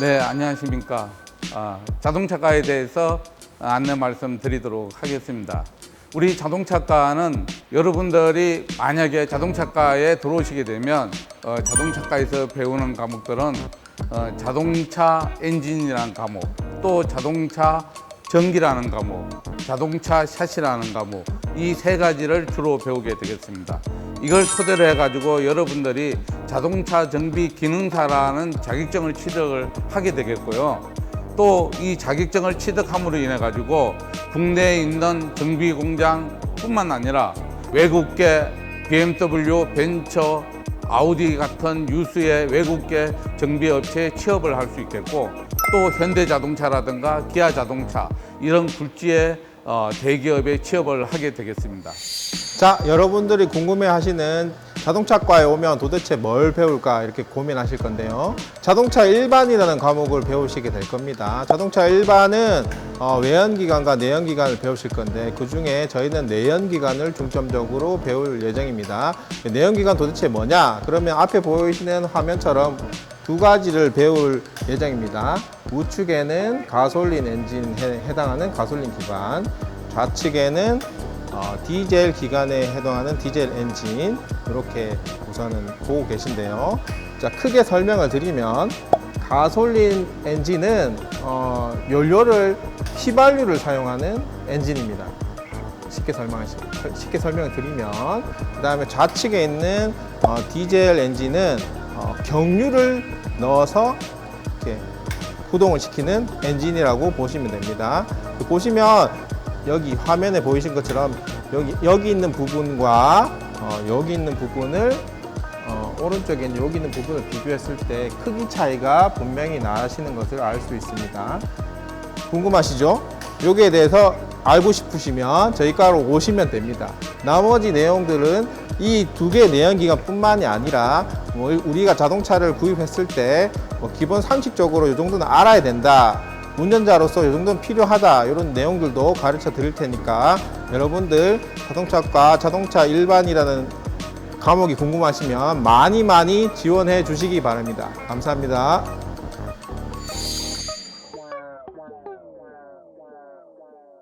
네, 안녕하십니까. 아, 자동차과에 대해서 안내 말씀 드리도록 하겠습니다. 우리 자동차과는 여러분들이 만약에 자동차과에 들어오시게 되면 어, 자동차과에서 배우는 과목들은 어, 자동차 엔진이라는 과목, 또 자동차 전기라는 과목, 자동차 샷이라는 과목, 이 세 가지를 주로 배우게 되겠습니다. 이걸 토대로 해가지고 여러분들이 자동차 정비 기능사라는 자격증을 취득을 하게 되겠고요. 또 이 자격증을 취득함으로 인해 가지고 국내에 있는 정비 공장뿐만 아니라 외국계 BMW, 벤처, 아우디 같은 유수의 외국계 정비 업체에 취업을 할 수 있겠고 또 현대자동차라든가 기아자동차 이런 굴지의 어, 대기업에 취업을 하게 되겠습니다. 자, 여러분들이 궁금해 하시는 자동차과에 오면 도대체 뭘 배울까 이렇게 고민하실 건데요. 자동차 일반이라는 과목을 배우시게 될 겁니다. 자동차 일반은 어, 외연기관과 내연기관을 배우실 건데 그 중에 저희는 내연기관을 중점적으로 배울 예정입니다. 내연기관 도대체 뭐냐? 그러면 앞에 보이시는 화면처럼 두 가지를 배울 예정입니다. 우측에는 가솔린 엔진 에 해당하는 가솔린 기관, 좌측에는 어, 디젤 기관에 해당하는 디젤 엔진 이렇게 우선은 보고 계신데요. 자 크게 설명을 드리면 가솔린 엔진은 어, 연료를 휘발유를 사용하는 엔진입니다. 쉽게 설명 쉽게 설명을 드리면 그 다음에 좌측에 있는 어, 디젤 엔진은 어, 경유를 넣어서 이렇게 구동을 시키는 엔진이라고 보시면 됩니다. 그 보시면 여기 화면에 보이신 것처럼 여기 여기 있는 부분과 어, 여기 있는 부분을 어, 오른쪽에 있는 여기 있는 부분을 비교했을 때 크기 차이가 분명히 나시는 것을 알 수 있습니다. 궁금하시죠? 여기에 대해서 알고 싶으시면 저희 과로 오시면 됩니다. 나머지 내용들은 이 두 개의 내연기관뿐만이 아니라 뭐 우리가 자동차를 구입했을 때 뭐 기본 상식적으로 이 정도는 알아야 된다. 운전자로서 이 정도는 필요하다. 이런 내용들도 가르쳐 드릴 테니까 여러분들 자동차과 자동차 일반이라는 과목이 궁금하시면 많이 많이 지원해 주시기 바랍니다. 감사합니다.